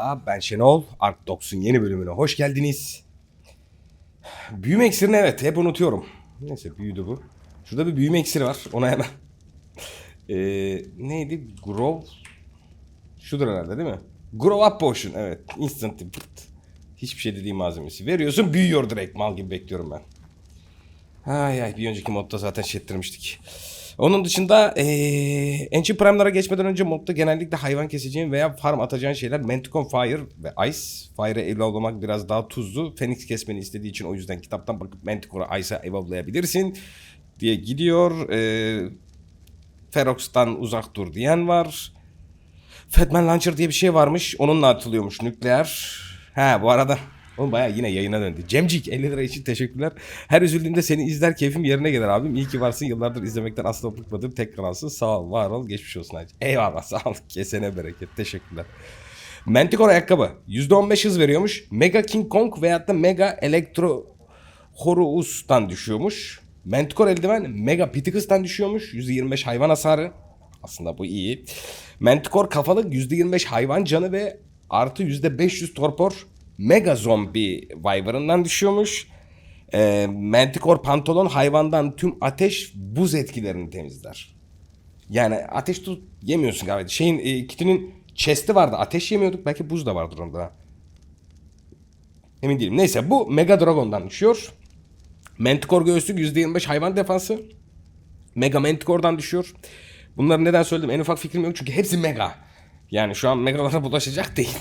Merhaba ben Şenol. Ark Dogs'un yeni bölümüne hoş geldiniz. Büyüme iksirini evet hep unutuyorum. Neyse büyüdü bu. Şurada bir büyüme iksiri var. Ona hemen. Ee, neydi? Grow. Şudur herhalde değil mi? Grow Up Potion evet. Instant. Hiçbir şey dediğim malzemesi. Veriyorsun büyüyor direkt. Mal gibi bekliyorum ben. Ay ay bir önceki modda zaten şey. Onun dışında eee Ancient Prime'lara geçmeden önce modda genellikle hayvan keseceğin veya farm atacağın şeyler Manticon Fire ve Ice. Fire'ı evolvelamak biraz daha tuzlu. Phoenix kesmeni istediği için o yüzden kitaptan bakıp Manticore'u Ice'a evolvelayabilirsin diye gidiyor. Eee Ferox'tan uzak dur diyen var. Fatman Launcher diye bir şey varmış. Onunla atılıyormuş nükleer. Ha bu arada Oğlum bayağı yine yayına döndü. Cemcik 50 lira için teşekkürler. Her üzüldüğümde seni izler keyfim yerine gelir abim. İyi ki varsın. Yıllardır izlemekten asla bıkmadığım tek kanalsın. Sağ ol, var ol. Geçmiş olsun hacı. Eyvallah sağ ol. Kesene bereket. Teşekkürler. Manticore ayakkabı. %15 hız veriyormuş. Mega King Kong veyahut da Mega Electro Horus'tan düşüyormuş. Manticore eldiven Mega Piticus'tan düşüyormuş. %25 hayvan hasarı. Aslında bu iyi. Manticore kafalık %25 hayvan canı ve artı %500 torpor Mega Zombie Wyvern'dan düşüyormuş. Ee, Manticore pantolon hayvandan tüm ateş buz etkilerini temizler. Yani ateş tut yemiyorsun galiba. Şeyin e, kitinin chest'i vardı. Ateş yemiyorduk. Belki buz da vardır onda. Emin değilim. Neyse bu Mega Dragon'dan düşüyor. Manticore göğüslük %25 hayvan defansı. Mega Manticore'dan düşüyor. Bunları neden söyledim en ufak fikrim yok çünkü hepsi mega. Yani şu an megalara bulaşacak değil.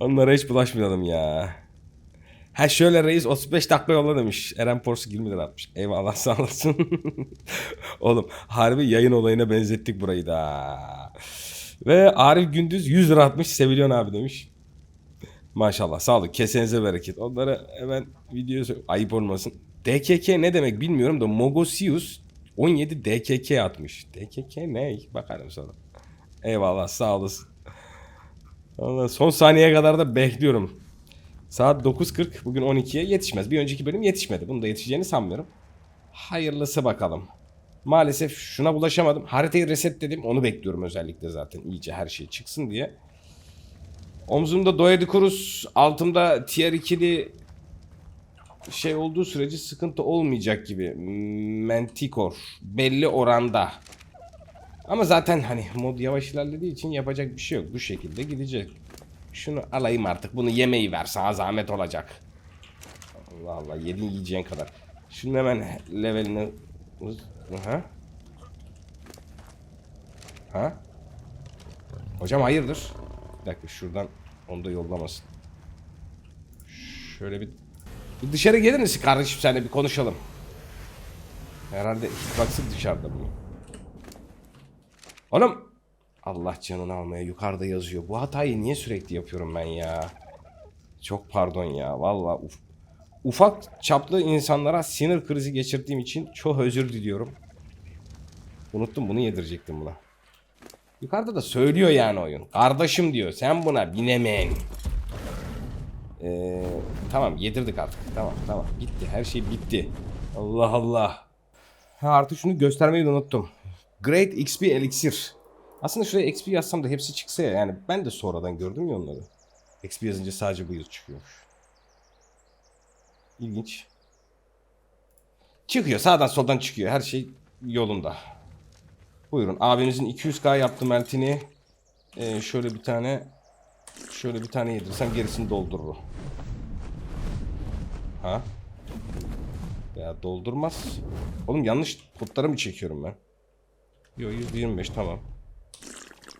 Onlara hiç bulaşmayalım ya. Ha şöyle reis 35 dakika yolla demiş. Eren Porsu 20 lira atmış. Eyvallah sağ olasın. Oğlum harbi yayın olayına benzettik burayı da. Ve Arif Gündüz 100 lira atmış. Sevilyon abi demiş. Maşallah sağlık kesenize bereket. Onlara hemen video ayıp olmasın. DKK ne demek bilmiyorum da Mogosius 17 DKK atmış. DKK ne? Bakarım sonra. Eyvallah sağ olasın. Vallahi son saniyeye kadar da bekliyorum. Saat 9.40 bugün 12'ye yetişmez. Bir önceki bölüm yetişmedi. Bunu da yetişeceğini sanmıyorum. Hayırlısı bakalım. Maalesef şuna bulaşamadım. Haritayı resetledim. Onu bekliyorum özellikle zaten. iyice her şey çıksın diye. Omzumda Doedikurus, altımda tier 2'li şey olduğu sürece sıkıntı olmayacak gibi. Manticore belli oranda. Ama zaten hani mod yavaş ilerlediği için yapacak bir şey yok. Bu şekilde gidecek. Şunu alayım artık. Bunu yemeği ver. Sana zahmet olacak. Allah Allah. Yedin yiyeceğin kadar. Şunun hemen levelini... Ha? Ha? Hocam hayırdır? Bir dakika şuradan onu da yollamasın. Şöyle bir... bir dışarı gelir misin kardeşim senle bir konuşalım. Herhalde hitbox'ı dışarıda bunun. Oğlum Allah canını almaya yukarıda yazıyor. Bu hatayı niye sürekli yapıyorum ben ya? Çok pardon ya. Vallahi uf- ufak çaplı insanlara sinir krizi geçirdiğim için çok özür diliyorum. Unuttum bunu yedirecektim buna. Yukarıda da söylüyor yani oyun. Kardeşim diyor sen buna binemen. Ee, tamam yedirdik artık. Tamam tamam bitti her şey bitti. Allah Allah. Ha artık şunu göstermeyi de unuttum. Great XP Elixir. Aslında şuraya XP yazsam da hepsi çıksa ya. Yani ben de sonradan gördüm ya onları. XP yazınca sadece bu yıl çıkıyormuş. İlginç. Çıkıyor sağdan soldan çıkıyor. Her şey yolunda. Buyurun abinizin 200k yaptım Eltini. Ee, şöyle bir tane şöyle bir tane yedirsem gerisini doldurur. Ha? Ya doldurmaz. Oğlum yanlış kodları mı çekiyorum ben? Yo 125 tamam.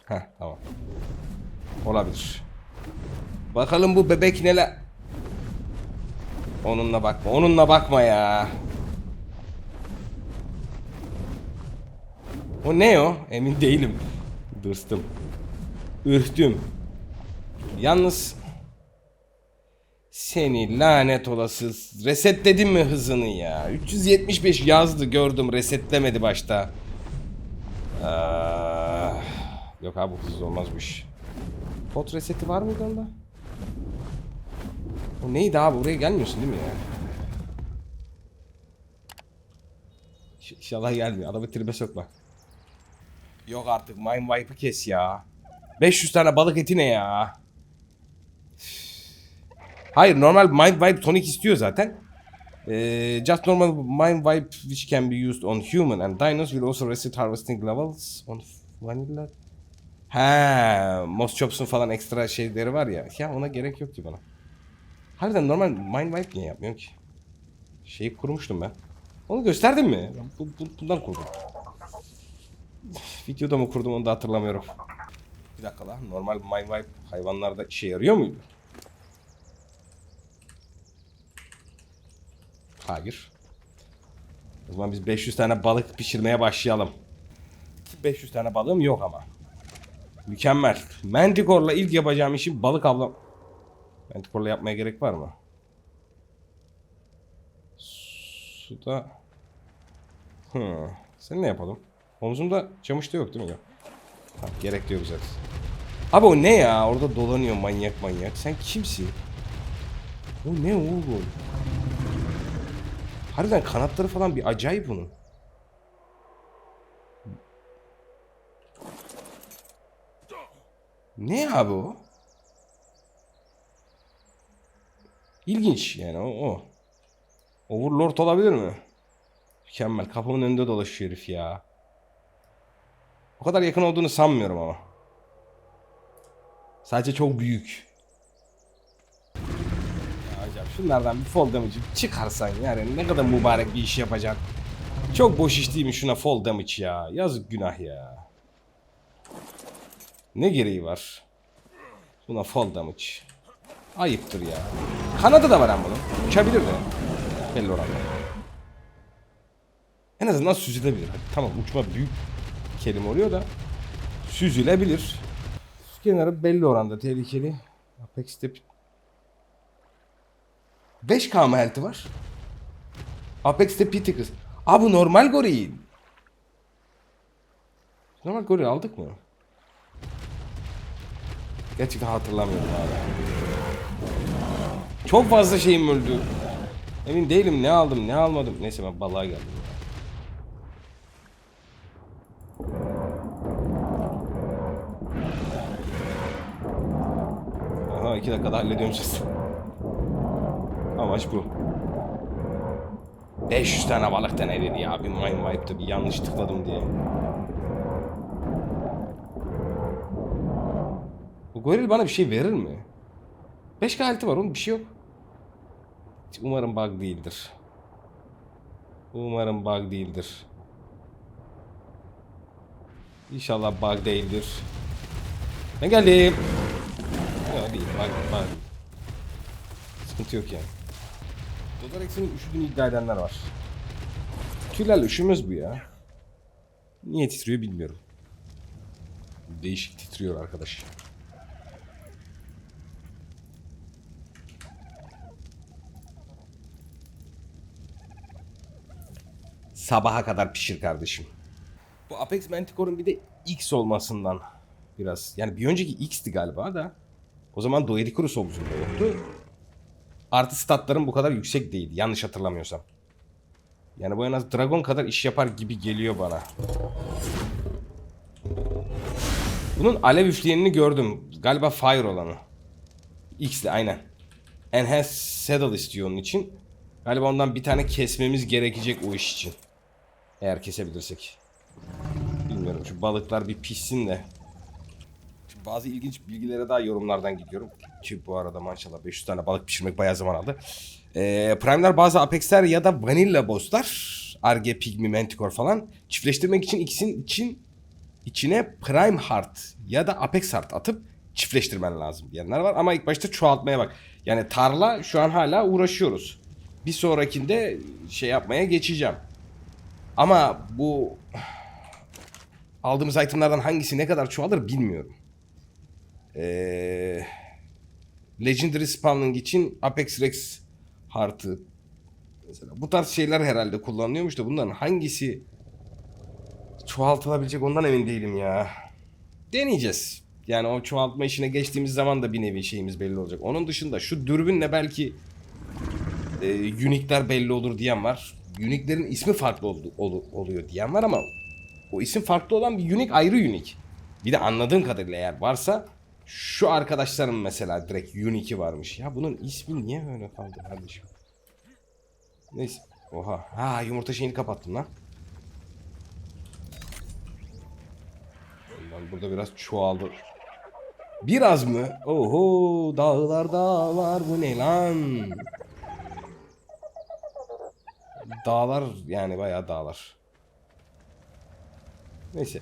Heh tamam. Olabilir. Bakalım bu bebek neler... Onunla bakma. Onunla bakma ya. O ne o? Emin değilim. Dırstım. Ürktüm. Yalnız seni lanet olası resetledin mi hızını ya? 375 yazdı gördüm resetlemedi başta. Ah, yok abi bu hızlı olmazmış. Pot reseti var mıydı onda? O neydi abi buraya gelmiyorsun değil mi ya? İnş- İnşallah gelmiyor. Adamı tribe sokma. Yok artık Mind Wipe'ı kes ya. 500 tane balık eti ne ya? Hayır normal Mind Wipe tonic istiyor zaten. Ee, just normal Mind Wipe which can be used on human and dinos will also reset harvesting levels on vanilla. Ha, Moss Chops'un falan ekstra şeyleri var ya. Ya ona gerek yok ki bana. Harbiden normal Mind Wipe niye yapmıyorum ki? Şeyi kurmuştum ben. Onu gösterdim mi? Bu, bu, bundan kurdum. Videoda mı kurdum onu da hatırlamıyorum. Bir dakika lan. Normal Mind Wipe hayvanlarda işe yarıyor muydu? Hayır. O zaman biz 500 tane balık pişirmeye başlayalım. 500 tane balığım yok ama. Mükemmel. Manticore'la ilk yapacağım işim balık avlam. Manticore'la yapmaya gerek var mı? Suda... Hı. Sen ne yapalım? Omzumda camışta yok değil mi? Yok. Ha, gerek de yok zaten. Abi o ne ya? Orada dolanıyor manyak manyak. Sen kimsin? O ne oğlum? Harbiden kanatları falan bir acayip bunun. Ne abi o? İlginç yani o. o. Overlord olabilir mi? Mükemmel. Kapımın önünde dolaşıyor herif ya. O kadar yakın olduğunu sanmıyorum ama. Sadece çok büyük. Şunlardan bir fall damage'ı çıkarsan yani ne kadar mübarek bir iş yapacaksın. Çok boş iş değil mi şuna fall damage ya. Yazık günah ya. Ne gereği var? Buna fall damage. Ayıptır ya. Kanadı da var ama bunun. Uçabilir de. Belli oranda. En azından süzülebilir. Tamam uçma büyük kelime oluyor da süzülebilir. Su kenarı belli oranda tehlikeli. Apex'te 5K mı health'i var? Apex'te Piticus. Aa bu normal goril. Normal goril aldık mı? Gerçekten hatırlamıyorum abi. Çok fazla şeyim öldü. Emin değilim ne aldım ne almadım. Neyse ben balığa geldim. Aha iki dakikada hallediyorum sizi. Amaç bu. 500 tane balık denedi ya. Bir mind wipe'da bir yanlış tıkladım diye. Bu goril bana bir şey verir mi? 5 kalite var oğlum bir şey yok. Umarım bug değildir. Umarım bug değildir. İnşallah bug değildir. Ben geldim. Yok değil bug, bug. Sıkıntı yok yani. Dodorex'in üşüdüğünü iddia edenler var. Tüylerle üşümez bu ya. Niye titriyor bilmiyorum. Değişik titriyor arkadaş. Sabaha kadar pişir kardeşim. Bu Apex Manticore'un bir de X olmasından biraz. Yani bir önceki X'ti galiba da. O zaman Doedicurus omzunda yoktu. Artı statların bu kadar yüksek değildi. Yanlış hatırlamıyorsam. Yani bu en az Dragon kadar iş yapar gibi geliyor bana. Bunun alev üfleyenini gördüm. Galiba Fire olanı. X'li aynen. Enhanced Saddle istiyor onun için. Galiba ondan bir tane kesmemiz gerekecek o iş için. Eğer kesebilirsek. Bilmiyorum şu balıklar bir pişsin de. Bazı ilginç bilgilere daha yorumlardan gidiyorum. Ki bu arada maşallah 500 tane balık pişirmek bayağı zaman aldı. Ee, Prime'ler bazı Apex'ler ya da Vanilla boss'lar. Arge, Pygmy, Manticore falan. Çiftleştirmek için ikisinin için içine Prime Heart ya da Apex Heart atıp çiftleştirmen lazım diyenler var. Ama ilk başta çoğaltmaya bak. Yani tarla şu an hala uğraşıyoruz. Bir sonrakinde şey yapmaya geçeceğim. Ama bu aldığımız itemlerden hangisi ne kadar çoğalır bilmiyorum. Ee, Legendary Spawning için Apex Rex Heart'ı mesela bu tarz şeyler herhalde kullanılıyormuş da bunların hangisi çoğaltılabilecek ondan emin değilim ya. Deneyeceğiz. Yani o çoğaltma işine geçtiğimiz zaman da bir nevi şeyimiz belli olacak. Onun dışında şu dürbünle belki e, unique'ler belli olur diyen var. Unique'lerin ismi farklı oldu, olu- oluyor diyen var ama o isim farklı olan bir unique ayrı unique. Bir de anladığım kadarıyla eğer varsa Şu arkadaşlarım mesela direkt Unique'i varmış. Ya bunun ismi niye böyle kaldı kardeşim? Neyse. Oha. Ha yumurta şeyini kapattım lan. Ondan burada biraz çoğaldı. Biraz mı? Oho dağlar dağlar bu ne lan? Dağlar yani bayağı dağlar. Neyse.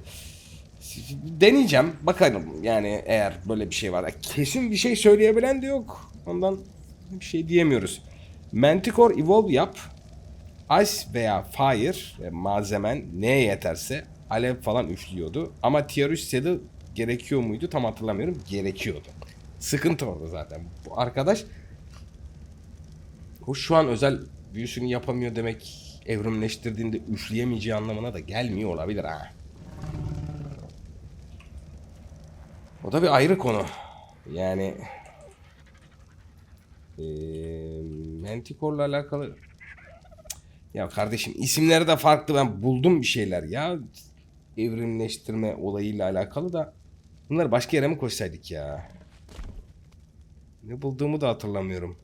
Deneyeceğim. Bakalım yani eğer böyle bir şey var. Kesin bir şey söyleyebilen de yok. Ondan bir şey diyemiyoruz. Manticore Evolve yap. Ice veya Fire ve malzemen neye yeterse alev falan üflüyordu. Ama tier 3 saddle gerekiyor muydu tam hatırlamıyorum. Gerekiyordu. Sıkıntı orada zaten. Bu arkadaş o şu an özel büyüsünü yapamıyor demek evrimleştirdiğinde üfleyemeyeceği anlamına da gelmiyor olabilir ha. O da bir ayrı konu. Yani eee Manticore'la alakalı ya kardeşim isimleri de farklı ben buldum bir şeyler ya evrimleştirme olayıyla alakalı da bunları başka yere mi koysaydık ya? Ne bulduğumu da hatırlamıyorum.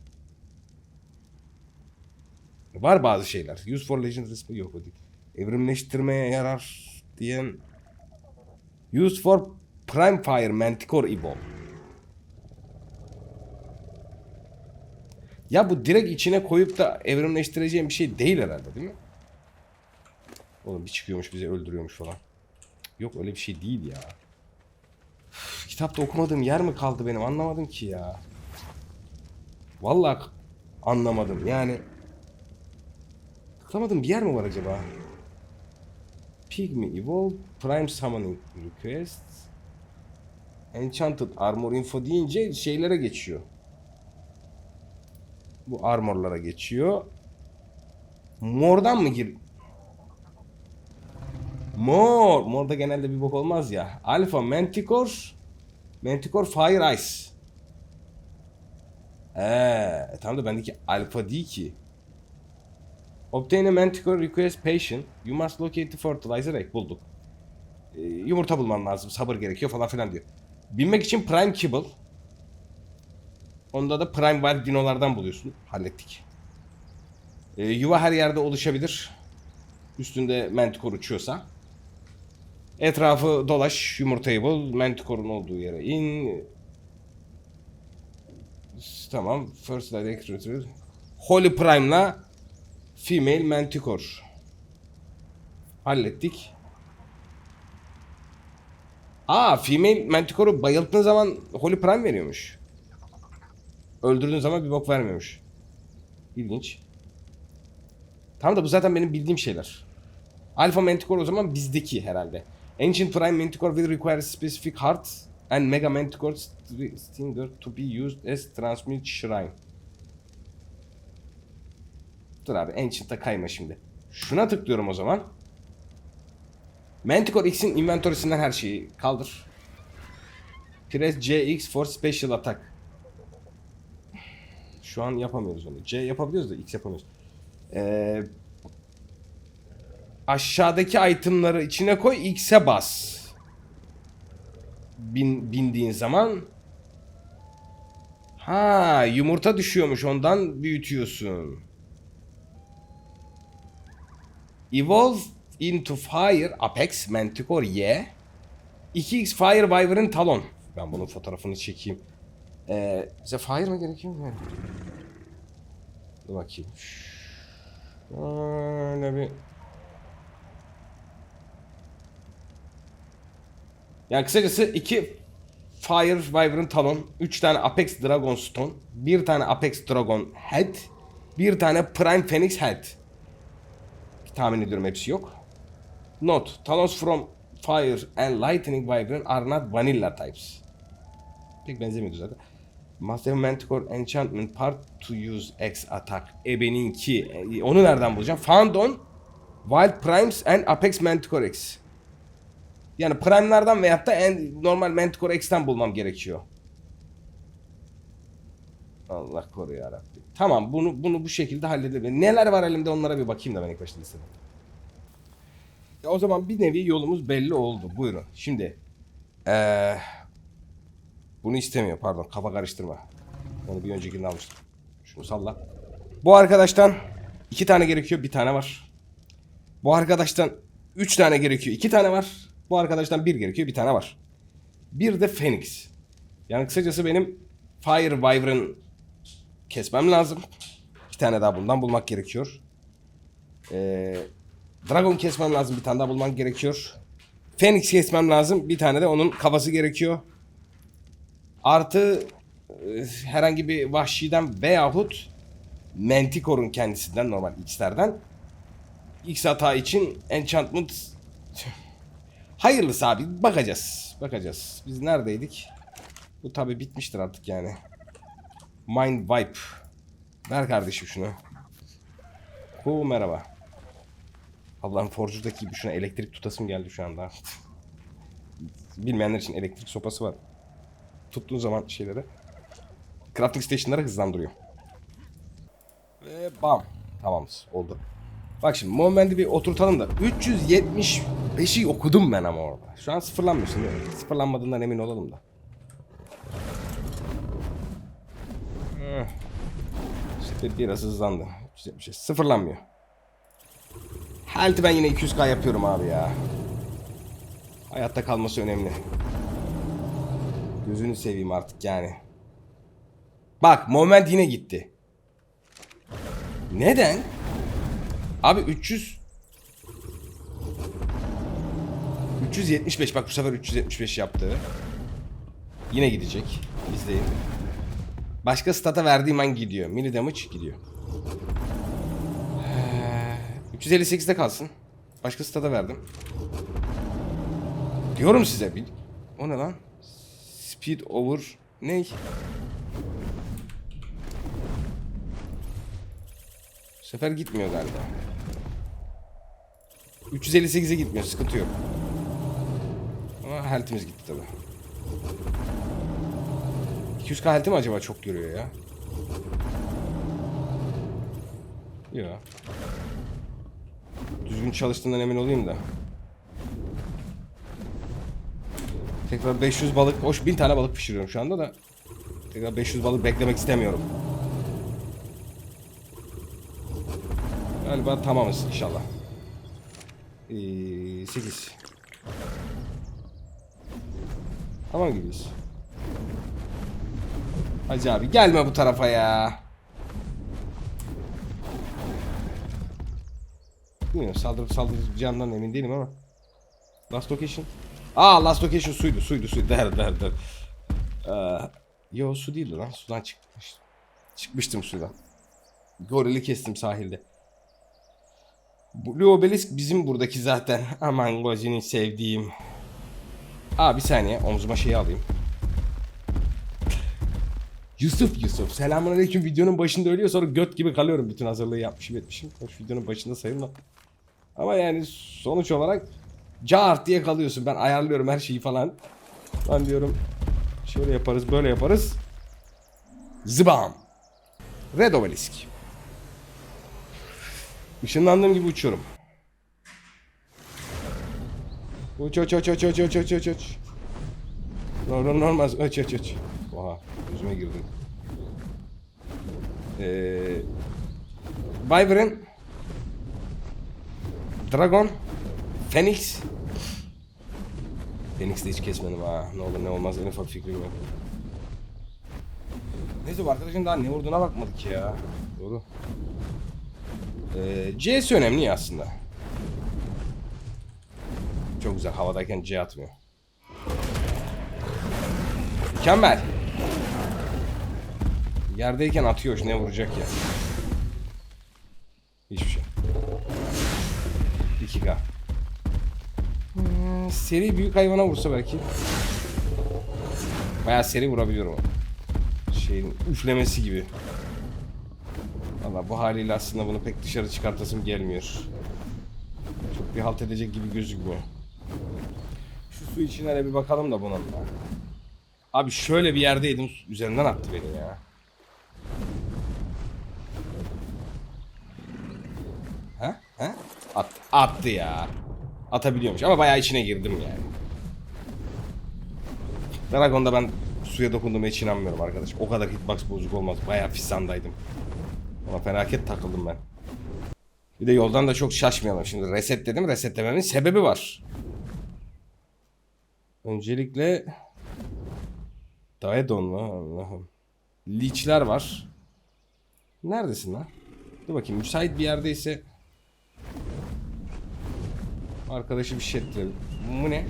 Var bazı şeyler. Use for Legends ismi yok o. Evrimleştirmeye yarar diyen Use for Prime Fire Manticore Evolve. Ya bu direkt içine koyup da evrimleştireceğim bir şey değil herhalde değil mi? Oğlum bir çıkıyormuş bizi öldürüyormuş falan. Yok öyle bir şey değil ya. Üf, kitapta okumadığım yer mi kaldı benim anlamadım ki ya. Vallahi anlamadım yani. Tıklamadığım bir yer mi var acaba? Pygmy Evolve, Prime Summoning Request, Enchanted Armor Info deyince şeylere geçiyor. Bu armorlara geçiyor. Mordan mı gir? Mor. Morda genelde bir bok olmaz ya. Alpha Manticore. Manticore Fire Ice. Eee tam da bendeki alfa değil ki. Obtain a Manticore request patient. You must locate the fertilizer egg. Bulduk. Ee, yumurta bulman lazım. Sabır gerekiyor falan filan diyor. Bilmek için Prime Kibble. Onda da Prime Wild dinolardan buluyorsun. Hallettik. Ee, yuva her yerde oluşabilir. Üstünde Manticore uçuyorsa. Etrafı dolaş, yumurtayı bul, Manticore'un olduğu yere in. Tamam. First Direct Retrieval. Holy Prime'la Female Manticore. Hallettik. Aa, Female Manticore'u bayılttığın zaman Holy Prime veriyormuş. Öldürdüğün zaman bir bok vermiyormuş. İlginç. Tamam da bu zaten benim bildiğim şeyler. Alpha Manticore o zaman bizdeki herhalde. Ancient Prime Manticore will require specific heart and Mega Manticore st- Stinger to be used as transmit shrine. Dur abi Ancient'a kayma şimdi. Şuna tıklıyorum o zaman. Manticore X'in inventory'sinden her şeyi kaldır. Press CX for special attack. Şu an yapamıyoruz onu. C yapabiliyoruz da X yapamıyoruz. Ee, aşağıdaki itemları içine koy X'e bas. Bin, bindiğin zaman Ha yumurta düşüyormuş ondan büyütüyorsun. Evolve into Fire Apex Manticore Y 2x Fire Wyvern Talon. Ben bunun fotoğrafını çekeyim. Ee, bize Fire mı gerekiyor? Yani. Dur bakayım. Şöyle bir... Yani kısacası iki Fire Wyvern Talon, 3 tane Apex Dragon Stone, bir tane Apex Dragon Head, bir tane Prime Phoenix Head. Tahmin ediyorum hepsi yok. Note: Talons from Fire and Lightning Wyvern are not vanilla types. Pek benzemiyordu zaten. Must have Manticore Enchantment Part to use X attack. Ebeninki. E, Onu nereden bulacağım? Found on Wild Primes and Apex Manticore X. Yani Prime'lardan veyahut da en normal Manticore X'ten bulmam gerekiyor. Allah koru ya Rabbi. Tamam bunu bunu bu şekilde halledebilirim. Neler var elimde onlara bir bakayım da ben ilk başta listede. Ya o zaman bir nevi yolumuz belli oldu. Buyurun. Şimdi eee Bunu istemiyor pardon kafa karıştırma. Onu bir öncekinde almıştım. Şunu salla. Bu arkadaştan iki tane gerekiyor bir tane var. Bu arkadaştan üç tane gerekiyor iki tane var. Bu arkadaştan bir gerekiyor bir tane var. Bir de Phoenix. Yani kısacası benim Fire Wyvern kesmem lazım. Bir tane daha bundan bulmak gerekiyor. Ee, Dragon kesmem lazım. Bir tane daha bulmak gerekiyor. Phoenix kesmem lazım. Bir tane de onun kafası gerekiyor. Artı herhangi bir vahşiden veyahut Manticore'un kendisinden normal X'lerden X hata için enchantment hayırlısı abi bakacağız. Bakacağız. Biz neredeydik? Bu tabi bitmiştir artık yani. Mind Wipe. Ver kardeşim şunu. Hu merhaba. Allah'ım Forger'daki gibi şuna elektrik tutasım geldi şu anda. Bilmeyenler için elektrik sopası var. Tuttuğun zaman şeyleri crafting station'ları hızlandırıyor. Ve bam. Tamamız. Oldu. Bak şimdi movement'i bir oturtalım da 375'i okudum ben ama orada. Şu an sıfırlanmışsın değil mi? Sıfırlanmadığından emin olalım da. Heh. İşte biraz hızlandı. 375 sıfırlanmıyor. Health'i ben yine 200k yapıyorum abi ya. Hayatta kalması önemli. Gözünü seveyim artık yani. Bak moment yine gitti. Neden? Abi 300 375 bak bu sefer 375 yaptı. Yine gidecek. İzleyin. Başka stata verdiğim an gidiyor. Mini damage gidiyor. Ee, 358'de kalsın. Başka stata verdim. Diyorum size. bir- O ne lan? Speed over ne? Bu sefer gitmiyor galiba. 358'e gitmiyor. Sıkıntı yok. Ama health'imiz gitti tabi. 200k health'i mi acaba çok görüyor ya? Yok. Düzgün çalıştığından emin olayım da. Tekrar 500 balık, hoş 1000 tane balık pişiriyorum şu anda da. Tekrar 500 balık beklemek istemiyorum. Galiba tamamız inşallah. Ee, 8. Tamam gibiyiz. Hacı abi gelme bu tarafa ya. Bilmiyorum saldırıp saldıracağımdan emin değilim ama. Last location. Aa last location suydu suydu suydu der der der. Ee, yo su değildi lan sudan çıkmış. Çıkmıştım sudan. Gorili kestim sahilde. Blue Obelisk bizim buradaki zaten. Aman gözünü sevdiğim. Aa bir saniye omzuma şeyi alayım. Yusuf Yusuf. Selamünaleyküm videonun başında ölüyor sonra göt gibi kalıyorum. Bütün hazırlığı yapmışım etmişim. Hoş videonun başında sayılma. Ama yani sonuç olarak cart diye kalıyorsun. Ben ayarlıyorum her şeyi falan. Ben diyorum şöyle yaparız böyle yaparız. Zıbam. Red Obelisk. Işınlandığım gibi uçuyorum. Uç uç uç uç uç uç uç uç uç. Normal normal uç uç uç. Oha gözüme girdin. Ee, Wyvern Dragon Phoenix Phoenix'te hiç kesmedim ha. Ne olur ne olmaz en ufak fikrim yok. Neyse bu arkadaşın daha ne vurduğuna bakmadık ya. Doğru. Ee, C'si önemli ya aslında. Çok güzel havadayken C atmıyor. Mükemmel. Yerdeyken atıyor ne vuracak ya. Hiçbir 2K. Hmm, seri büyük hayvana vursa belki. Bayağı seri vurabiliyorum. Şeyin üflemesi gibi. Valla bu haliyle aslında bunu pek dışarı çıkartasım gelmiyor. Çok bir halt edecek gibi gözükmüyor. Şu su içine bir bakalım da bunun. Abi şöyle bir yerdeydim üzerinden attı beni ya. Ha? Ha? Attı. Attı ya. Atabiliyormuş ama bayağı içine girdim yani. Dragon'da ben suya dokunduğuma hiç inanmıyorum arkadaş. O kadar hitbox bozuk olmaz. Bayağı fisandaydım. Ona felaket takıldım ben. Bir de yoldan da çok şaşmayalım. Şimdi reset dedim. Resetlememin sebebi var. Öncelikle Daedon mu? Allah'ım. Leech'ler var. Neredesin lan? Dur bakayım müsait bir yerdeyse Arkadaşı bir şey ettirelim. Bu ne?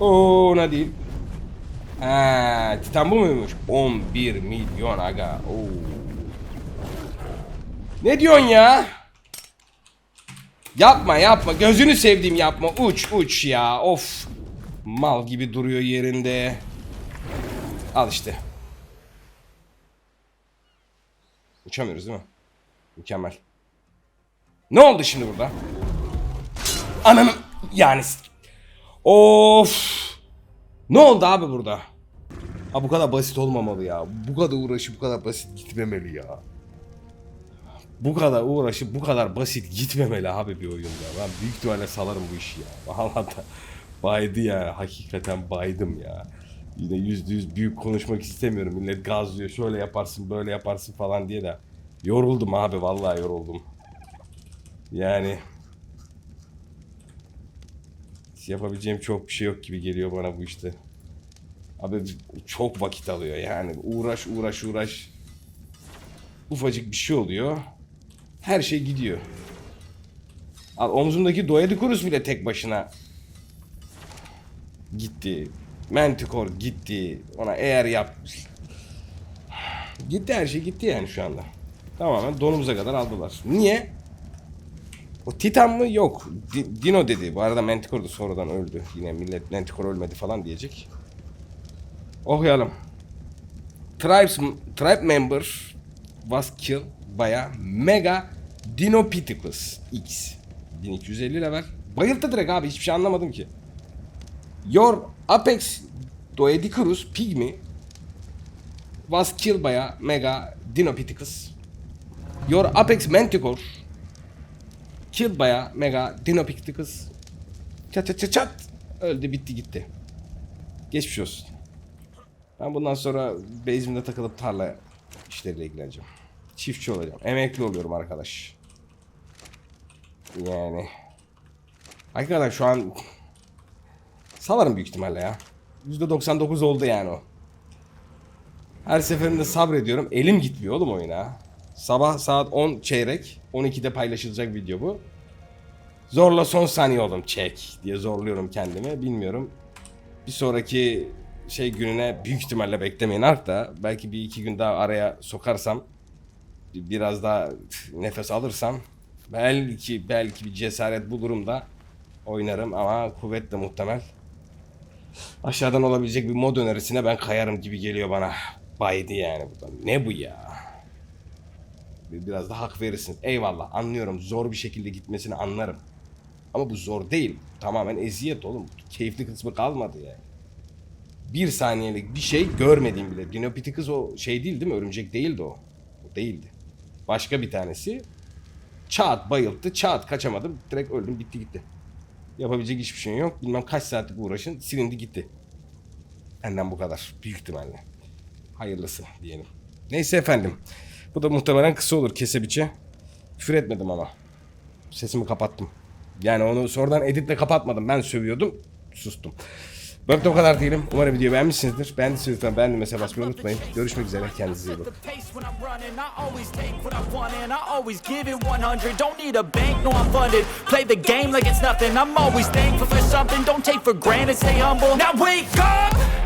Oo, ona değil. Ha, Titan bu muymuş? 11 milyon aga. Oo. Ne diyorsun ya? Yapma yapma. Gözünü sevdiğim yapma. Uç uç ya. Of. Mal gibi duruyor yerinde. Al işte. Uçamıyoruz değil mi? Mükemmel. Ne oldu şimdi burada? Ananı yani Of. Ne oldu abi burada? Ha bu kadar basit olmamalı ya. Bu kadar uğraşıp bu kadar basit gitmemeli ya. Bu kadar uğraşıp bu kadar basit gitmemeli abi bir oyunda. Ben büyük ihtimalle salarım bu işi ya. Vallahi da baydı ya. Hakikaten baydım ya. Yine yüzde yüz büyük konuşmak istemiyorum. Millet gazlıyor. Şöyle yaparsın böyle yaparsın falan diye de. Yoruldum abi vallahi yoruldum. Yani yapabileceğim çok bir şey yok gibi geliyor bana bu işte. Abi çok vakit alıyor yani. Uğraş uğraş uğraş. Ufacık bir şey oluyor. Her şey gidiyor. Al omzumdaki Doedikurus bile tek başına gitti. Manticore gitti. Ona eğer yap. Gitti her şey gitti yani şu anda. Tamamen donumuza kadar aldılar. Niye? O Titan mı? Yok. Di- Dino dedi. Bu arada Manticore da sonradan öldü. Yine millet Manticore ölmedi falan diyecek. Okuyalım. Tribes, tribe member was killed by a Mega Dinopithecus X. 1250 level. Bayılttı direkt abi hiçbir şey anlamadım ki. Your Apex Doedicurus Pygmy was killed by a Mega Dinopithecus. Your Apex Manticore killed by a Mega Dinopithecus. Çat çat çat çat. Öldü bitti gitti. Geçmiş olsun. Ben bundan sonra base'imde takılıp tarla işleriyle ilgileneceğim. Çiftçi olacağım. Emekli oluyorum arkadaş. Yani. Hakikaten şu an salarım büyük ihtimalle ya. %99 oldu yani o. Her seferinde sabrediyorum. Elim gitmiyor oğlum oyuna. Sabah saat 10 çeyrek. 12'de paylaşılacak video bu. Zorla son saniye oldum. Çek diye zorluyorum kendimi. Bilmiyorum. Bir sonraki şey gününe büyük ihtimalle beklemeyin da belki bir iki gün daha araya sokarsam biraz daha nefes alırsam belki belki bir cesaret bulurum da oynarım ama kuvvetle muhtemel. Aşağıdan olabilecek bir mod önerisine ben kayarım gibi geliyor bana. Baydı yani buradan. Ne bu ya? Bir- Biraz da hak verirsiniz. Eyvallah anlıyorum. Zor bir şekilde gitmesini anlarım. Ama bu zor değil. Tamamen eziyet oğlum. Keyifli kısmı kalmadı yani. Bir saniyelik bir şey görmediğim bile. Dinopithecus o şey değil değil mi? Örümcek değildi o. O değildi. Başka bir tanesi. Çat bayılttı. Çat kaçamadım. Direkt öldüm. Bitti gitti. Yapabilecek hiçbir şey yok. Bilmem kaç saatlik uğraşın. Silindi gitti. Benden bu kadar. Büyük ihtimalle. Hayırlısı diyelim. Neyse efendim. Bu da muhtemelen kısa olur kese biçe. Küfür etmedim ama. Sesimi kapattım. Yani onu sonradan editle kapatmadım. Ben sövüyordum. Sustum. Böyle de o kadar diyelim. Umarım videoyu beğenmişsinizdir. Beğendiyseniz lütfen beğendim mesela basmayı unutmayın. Görüşmek üzere. Kendinize iyi bakın. the pace when I'm running. I always take what I want and I always give it 100. Don't need a bank, no I'm funded. Play the game like it's nothing. I'm always thankful for something. Don't take for granted, stay humble. Now wake up!